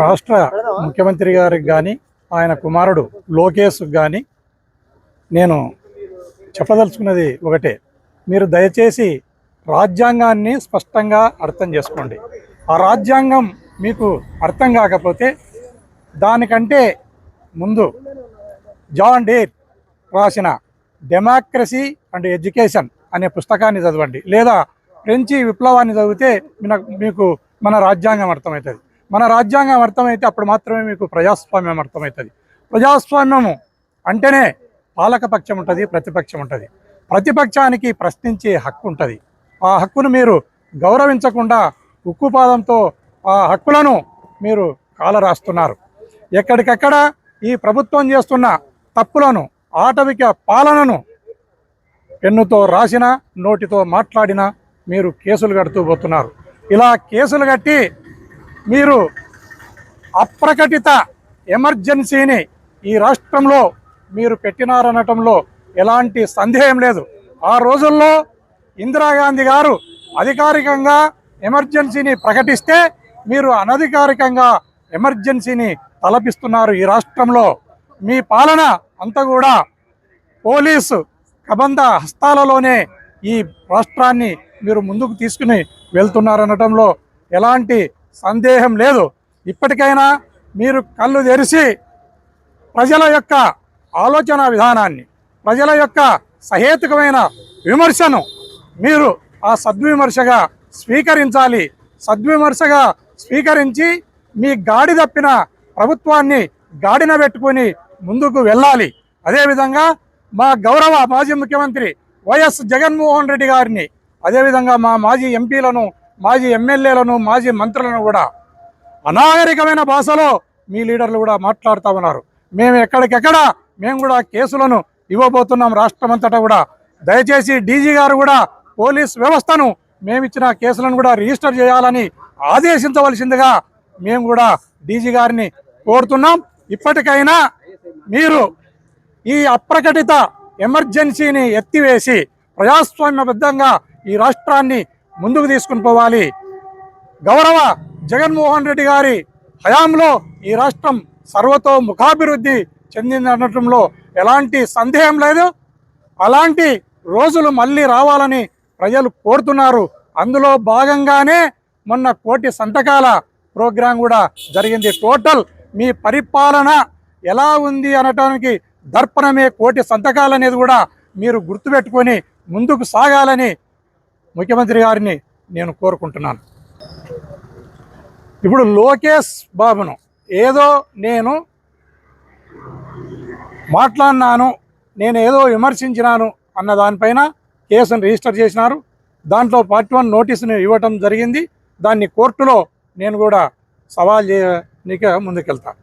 రాష్ట్ర ముఖ్యమంత్రి గారికి కానీ ఆయన కుమారుడు లోకేష్ కానీ నేను చెప్పదలుచుకున్నది ఒకటే. మీరు దయచేసి రాజ్యాంగాన్ని స్పష్టంగా అర్థం చేసుకోండి. ఆ రాజ్యాంగం మీకు అర్థం కాకపోతే దానికంటే ముందు జాన్ డేర్ రాసిన డెమోక్రసీ అండ్ ఎడ్యుకేషన్ అనే పుస్తకాన్ని చదవండి. లేదా ఫ్రెంచి విప్లవాన్ని చదివితే మీకు మన రాజ్యాంగం అర్థమవుతుంది. మన రాజ్యాంగం అర్థమైతే అప్పుడు మాత్రమే మీకు ప్రజాస్వామ్యం అర్థమవుతుంది. ప్రజాస్వామ్యము అంటేనే పాలకపక్షం ఉంటుంది ప్రతిపక్షం ఉంటుంది. ప్రతిపక్షానికి ప్రశ్నించే హక్కు ఉంటుంది. ఆ హక్కును మీరు గౌరవించకుండా ఉక్కుపాదంతో ఆ హక్కులను మీరు కాలరాస్తున్నారు. ఎక్కడికక్కడ ఈ ప్రభుత్వం చేస్తున్న తప్పులను ఆటవిక పాలనను పెన్నుతో రాసిన నోటితో మాట్లాడినా మీరు కేసులు కడుతూ పోతున్నారు. ఇలా కేసులు కట్టి మీరు అప్రకటిత ఎమర్జెన్సీని ఈ రాష్ట్రంలో మీరు పెట్టినారనటంలో ఎలాంటి సందేహం లేదు. ఆ రోజుల్లో ఇందిరాగాంధీ గారు అధికారికంగా ఎమర్జెన్సీని ప్రకటిస్తే మీరు అనధికారికంగా ఎమర్జెన్సీని తలపిస్తున్నారు ఈ రాష్ట్రంలో. మీ పాలన అంతా కూడా పోలీసు కబంధ హస్తాలలోనే ఈ రాష్ట్రాన్ని మీరు ముందుకు తీసుకుని వెళ్తున్నారనటంలో ఎలాంటి సందేహం లేదు. ఇప్పటికైనా మీరు కళ్ళు తెరిచి ప్రజల యొక్క ఆలోచన విధానాన్ని ప్రజల యొక్క సహేతుకమైన విమర్శను మీరు ఆ సద్విమర్శగా స్వీకరించాలి. సద్విమర్శగా స్వీకరించి మీ గాడి తప్పిన ప్రభుత్వాన్ని గాడిన పెట్టుకొని ముందుకు వెళ్ళాలి. అదేవిధంగా మా గౌరవ మాజీ ముఖ్యమంత్రి వైఎస్ జగన్మోహన్ రెడ్డి గారిని అదేవిధంగా మా మాజీ ఎంపీలను మాజీ ఎమ్మెల్యేలను మాజీ మంత్రులను కూడా అనాగరికమైన భాషలో మీ లీడర్లు కూడా మాట్లాడుతూ ఉన్నారు. మేము ఎక్కడికెక్కడ మేము కూడా కేసులను ఇవ్వబోతున్నాం. రాష్ట్రమంతటా కూడా దయచేసి డీజీ గారు కూడా పోలీస్ వ్యవస్థను మేము ఇచ్చిన కేసులను కూడా రిజిస్టర్ చేయాలని ఆదేశించవలసిందిగా మేము కూడా డీజీ గారిని కోరుతున్నాం. ఇప్పటికైనా మీరు ఈ అప్రకటిత ఎమర్జెన్సీని ఎత్తివేసి ప్రజాస్వామ్యబద్ధంగా ఈ రాష్ట్రాన్ని ముందుకు తీసుకుని పోవాలి. గౌరవ జగన్మోహన్ రెడ్డి గారి హయాంలో ఈ రాష్ట్రం సర్వతో ముఖాభివృద్ధి చెందిందనటంలో ఎలాంటి సందేహం లేదు. అలాంటి రోజులు మళ్ళీ రావాలని ప్రజలు కోరుతున్నారు. అందులో భాగంగానే మొన్న కోటి సంతకాల ప్రోగ్రాం కూడా జరిగింది. టోటల్ మీ పరిపాలన ఎలా ఉంది అనటానికి దర్పణమే కోటి సంతకాలు అనేది కూడా మీరు గుర్తుపెట్టుకొని ముందుకు సాగాలని ముఖ్యమంత్రి గారిని నేను కోరుకుంటున్నాను. ఇప్పుడు లోకేష్ బాబును ఏదో నేను మాట్లాడినాను నేను ఏదో విమర్శించినాను అన్న దానిపైన కేసును రిజిస్టర్ చేసినారు. దాంట్లో పార్టీ వన్ నోటీసును ఇవ్వటం జరిగింది. దాన్ని కోర్టులో నేను కూడా సవాల్ చేయడానికి ముందుకెళ్తాను